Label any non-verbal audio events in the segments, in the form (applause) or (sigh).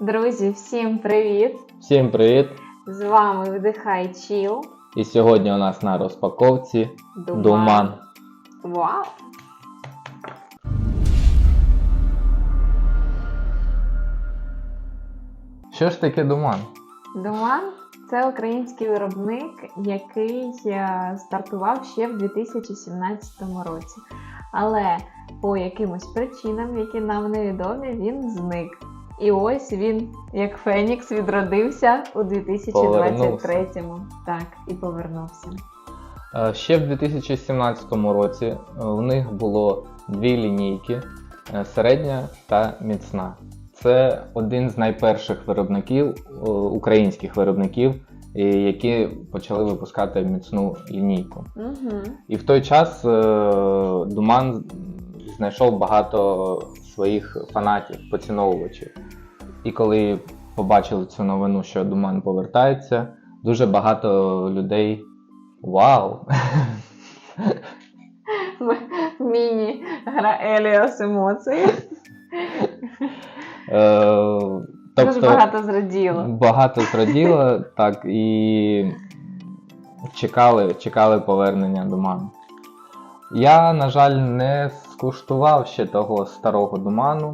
Друзі, всім привіт! Всім привіт! З вами Вдихай Чіл. І сьогодні у нас на розпаковці Думан. Вау! Що ж таке Думан? Думан це український виробник, який е, стартував ще в 2017 році. Але по якимось причинам, які нам невідомі, він зник. І ось він, як Фенікс, відродився у 2023-му. Так, і повернувся. Е, Ще в 2017 році у них було дві лінійки е, середня та міцна. Це один з найперших виробників, е, українських виробників, які почали випускати міцну лінійку. Угу. І в той час Думан знайшов багато своїх фанатів, поціновувачів. І коли побачили цю новину, що Думан повертається, дуже багато людей. Вау! (laughs) Міні гра Еліос емоції. Е, Дуже тобто, багато зраділо. багато зраділо, так, і чекали, чекали повернення Думану. Я, на жаль, не скуштував ще того старого Думану.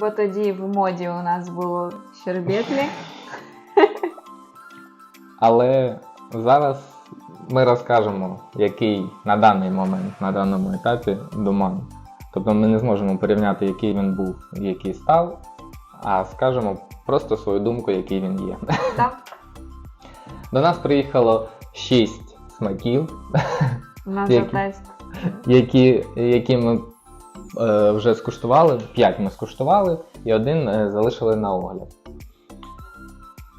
Бо тоді в моді у нас було щербетлі. (laughs) Але зараз ми розкажемо, який на даний момент, на даному етапі Думан. Тобто ми не зможемо порівняти, який він був і який став, а скажемо просто свою думку, який він є. Так, До нас приїхало 6 смаків, у нас Які? Які, які ми е, вже скуштували. 5 ми скуштували і один е, залишили на огляд.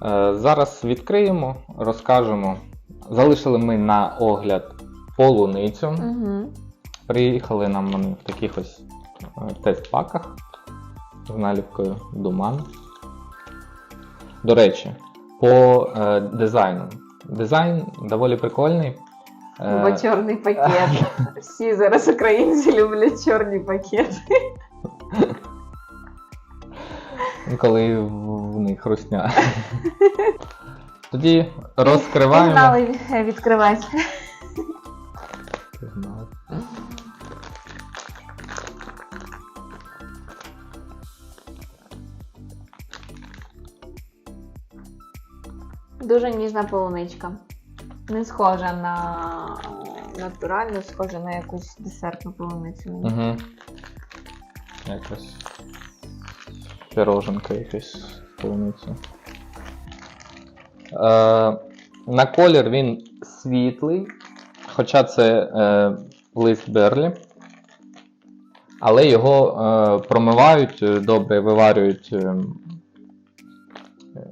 Е, зараз відкриємо, розкажемо. Залишили ми на огляд полуницю. Угу. Приїхали нам вони в таких ось е, тест-паках з наліпкою Думан. До речі, по е, дизайну. Дизайн доволі прикольний. Е, Бо чорний (laughs) пакет. Всі зараз українці люблять чорні пакети. коли в в них русня. Тоді розкриваємо. Погнали е, відкривати. Дуже ніжна полуничка. Не схожа на натуральну, схожа на якусь десертну полуницю. Угу. Якось. Піроженка якась полуниця. Е, на колір він світлий, хоча це е, лист Берлі. Але його е, промивають е, добре, виварюють, е,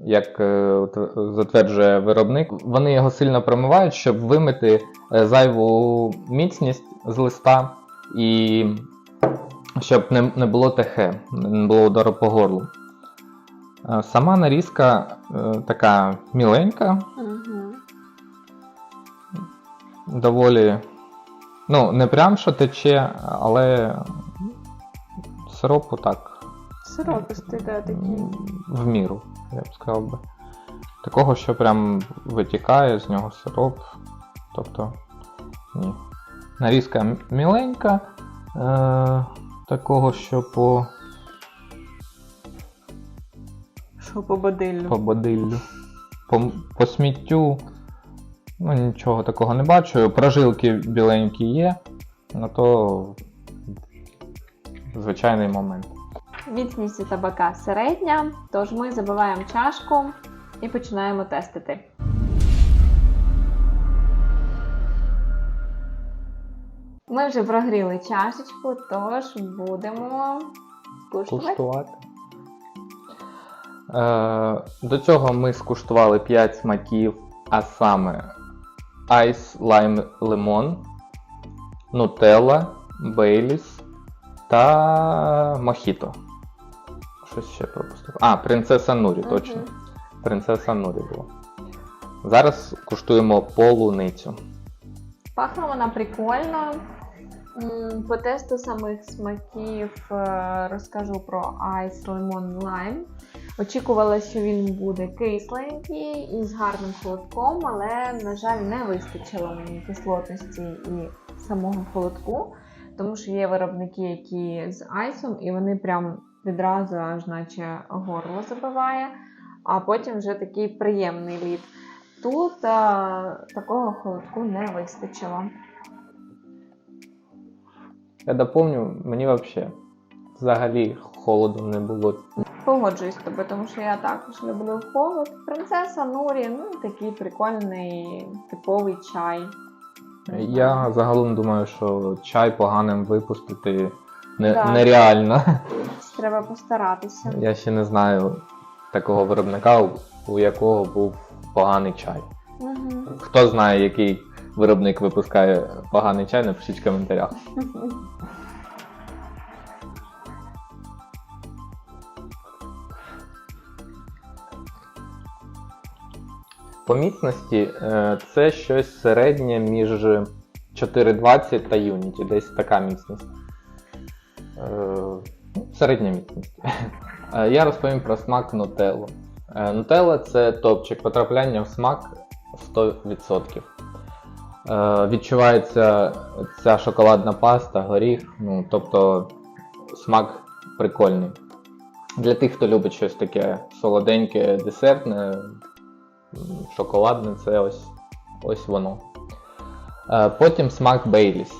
як е, затверджує виробник. Вони його сильно промивають, щоб вимити е, зайву міцність з листа і щоб не, не було ТХ, не було удару по горлу. Е, Сама нарізка е, така міленька, Угу. доволі. Ну, не прям що тече, але сиропу так. Сиропистий, да, такий. В міру, я б сказав би. Такого, що прям витікає з нього сироп. Тобто, ні. Нарізка міленька. Е, такого, що по, Що по бодиллю. по бодиллю. По, по сміттю. Ну, нічого такого не бачу. Прожилки біленькі є, на то звичайний момент. Міцність табака середня, тож ми забиваємо чашку і починаємо тестити. Ми вже прогріли чашечку, тож будемо. Куштувати. Е, до цього ми скуштували 5 смаків, а саме Ice Lime Lemon, Nutella, Baileys та Mojito. Щось ще пропустив. А, принцеса Нурі, точно. Принцеса Нурі була. Зараз куштуємо полуницю. Пахне вона прикольно. М, По тесту самих смаків е, розкажу про Ice Lemon Lime. Очікувала, що він буде кисленький і з гарним холодком, але, на жаль, не вистачило мені кислотності і самого холодку, тому що є виробники, які з айсом, і вони прям відразу аж наче горло забиває, а потім вже такий приємний лід. Тут а, такого холодку не вистачило. Я доповню, мені взагалі взагалі холоду не було. Погоджуюсь з тобою, тому що я також люблю холод. Принцеса Нурі, ну і такий прикольний типовий чай. Я загалом думаю, що чай поганим випустити не, Так. нереально. Треба постаратися. Я ще не знаю такого виробника, у- у якого був поганий чай. Угу. Хто знає, який виробник випускає поганий чай, напишіть в коментарях. По міцності е, це щось середнє між 420 та Unity, десь така міцність. Е, Середня міцність. Е, Я розповім про смак Нутеллу. Е, Нутелла це топчик потрапляння в смак 100%. Е, Відчувається ця шоколадна паста, горіх, ну, тобто смак прикольний. Для тих, хто любить щось таке солоденьке, десертне, шоколадне, це ось, ось воно. Потім смак Бейліс.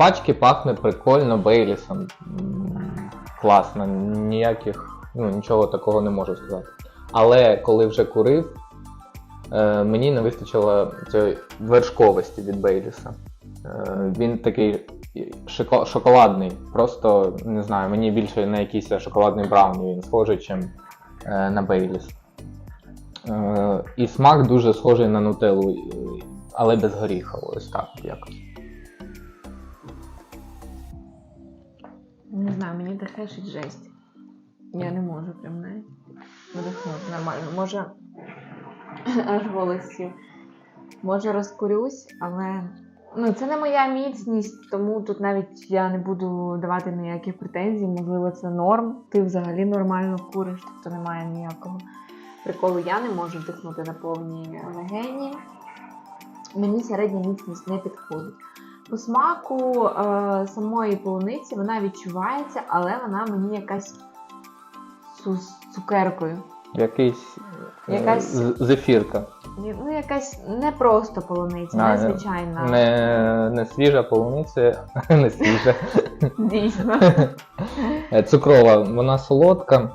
Пачки пахне прикольно Бейлісом. Класно, ніяких, ну, нічого такого не можу сказати. Але коли вже курив, е, мені не вистачило цієї вершковості від Бейліса. Е, він такий шоко- шоколадний. Просто не знаю, мені більше на якийсь шоколадний брауні він схожий, чим е, на Бейліс. Е, і смак дуже схожий на нутеллу, але без горіха. Ось так якось. Не знаю, мені дихешить жесть. Я не можу прям навіть видихнути нормально. Може (clears throat) аж голос сів. Може розкурюсь, але ну, це не моя міцність, тому тут навіть я не буду давати ніяких претензій. Можливо, це норм. Ти взагалі нормально куриш, тобто немає ніякого приколу. Я не можу вдихнути на повні легені. Мені середня міцність не підходить. По смаку е, самої полуниці вона відчувається, але вона мені якась з цукеркою. Якийсь е, Якась- зефірка. Ну, якась не просто полуниця, А, не звичайна. Не, не свіжа полуниця, (laughs) не свіжа. Дійсно. (laughs) Е, Цукрова, вона солодка.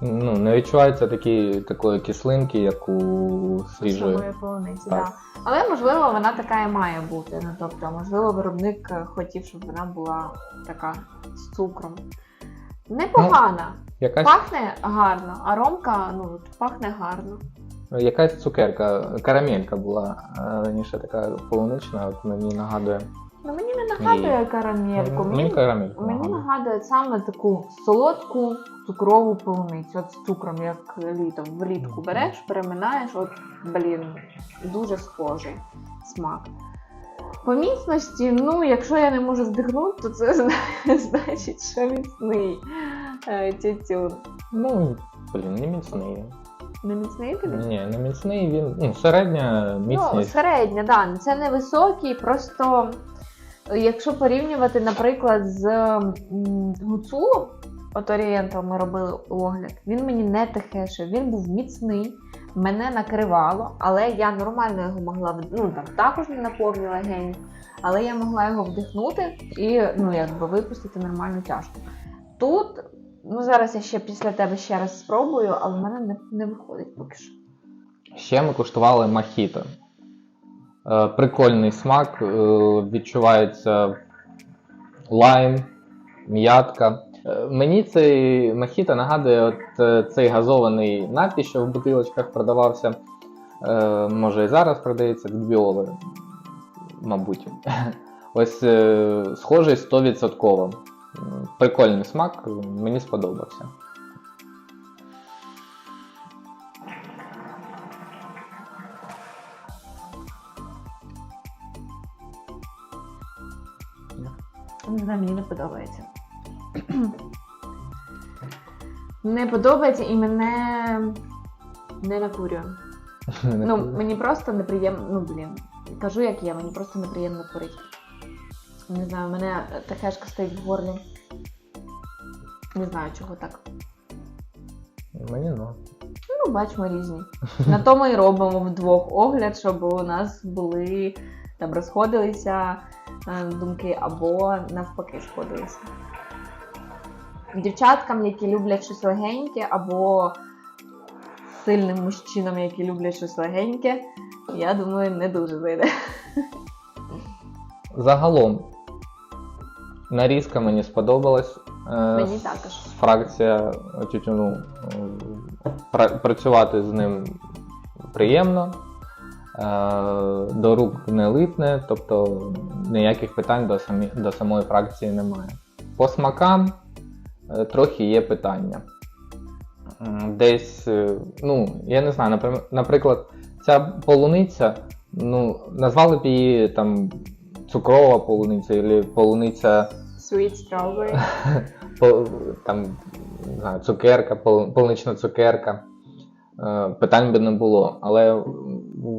Ну, не відчувається такі, такої кислинки, як у свіжої. Самої полуниці, Так. да. Але можливо вона така і має бути. Ну, тобто, можливо, виробник е, хотів, щоб вона була така з цукром. Непогана. Якась, Пахне гарно, а ромка ну, пахне гарно. якась цукерка, карамелька була е, раніше така полунична, от мені нагадує. Ну мені не нагадує карамельку. Мені Мені, карамелька мені нагадує. нагадує саме таку солодку цукрову полуницю. От з цукром, як літом. Влітку береш, переминаєш, от блін, дуже схожий смак. По міцності, ну, якщо я не можу вдихнути, то це зна- (laughs) значить, що міцний е, тютюн. Ну, блін, не міцний. Не міцний тобі? Ні, не міцний, він ну, середня Ну, міцність. середня, да. Це не високий, просто якщо порівнювати, наприклад, з гуцулом, от Орієнтал ми робили огляд, він мені не тихешив, він був міцний, мене накривало, але я нормально його могла ну, там також не наповнила легені, але я могла його вдихнути і ну, якби випустити нормальну тяжку. Тут, ну зараз я ще після тебе ще раз спробую, але в мене не, не виходить поки що. Ще ми куштували мохіто. Е, прикольний смак, е, відчувається лайм, м'ятка. Е, мені цей мохіто нагадує от, цей газований напій, що в бутилочках продавався. Може і зараз продається від біоли, мабуть. (laughs) Ось схожий 100%. Прикольний смак, мені сподобався. Не знаю, мені не подобається. (clears throat) Не подобається і мене не накурює. Ну, мені просто неприємно. Ну, блін, кажу, як є, мені просто неприємно курити. Не знаю, у мене тахешка стоїть в горлі. Не знаю, чого так. Мені ну. Ну, бачимо різні. На то ми і робимо вдвох огляд, щоб у нас були там розходилися думки або навпаки сходилися. Дівчаткам, які люблять щось легеньке, або сильним мужчинам, які люблять щось легеньке, я думаю, не дуже зайде. Загалом, нарізка мені сподобалась. Е, Мені також. Фракція тютюну. е, Працювати з ним приємно. Е, До рук не липне, тобто ніяких питань до, самі, до самої фракції немає. По смакам е, трохи є питання. Десь, е, ну, я не знаю, наприклад, ця полуниця, ну, назвали б її там цукрова полуниця, або полуниця Sweet strawberry. (laughs) там, не знаю, цукерка, пол- полунична цукерка. Питань би не було. Але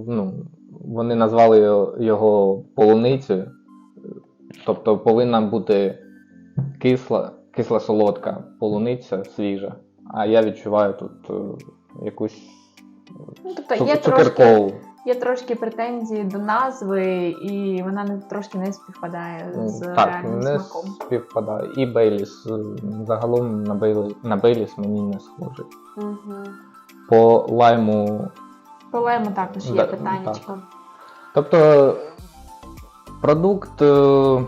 ну, вони назвали його, полуницею. Тобто повинна бути кисла, кисла солодка полуниця свіжа. А я відчуваю тут е, якусь Ну, тобто цу- є трошки, є трошки претензії до назви, і вона не, трошки не співпадає Ну, з так, реальним не смаком. співпадає. І Бейліс. е, Загалом на, Бейлі, на Бейліс мені не схожий. Угу. По лайму По-моєму, також є Да, питаннячко. Тобто продукт е,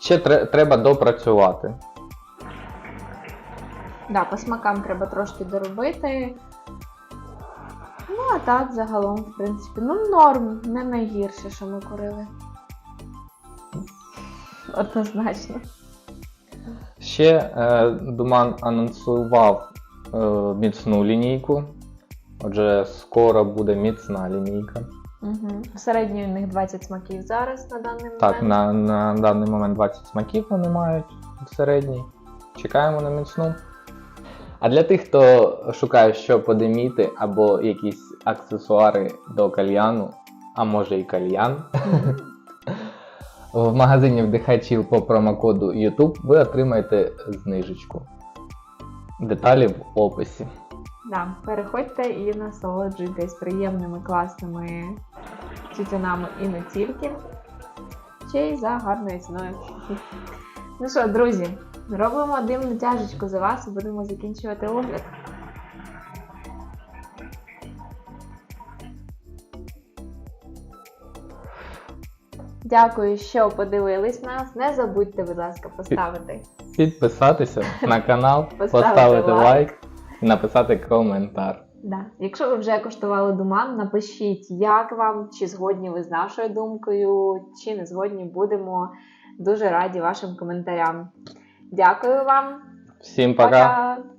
ще треба допрацювати. Да, по смакам треба трошки доробити. Ну, а так, загалом, в принципі, ну норм, не найгірше, що ми курили. Однозначно. Ще е, Думан анонсував е, міцну лінійку. Отже, скоро буде міцна лінійка. Угу. Середньо у них 20 смаків зараз на даний момент. Так, на, на даний момент 20 смаків вони мають в середній. Чекаємо на міцну. А для тих, хто шукає, що подиміти, або якісь аксесуари до кальяну, а може і кальян, (laughs) в магазині вдихачів по промокоду YouTube ви отримаєте знижечку. Деталі в описі. Да, переходьте і насолоджуйтесь приємними, класними тютюнами і не тільки. Ще й за гарною ціною. Ну що, друзі, робимо димну тяжечку за вас і будемо закінчувати огляд. Дякую, що подивились нас. Не забудьте, будь ласка, поставити. Підписатися на канал, (laughs) Поставити поставити лайк. Написати коментар. Да. Якщо ви вже коштували думан, напишіть, як вам, чи згодні ви з нашою думкою, чи не згодні будемо дуже раді вашим коментарям. Дякую вам. Всім пока! Пока!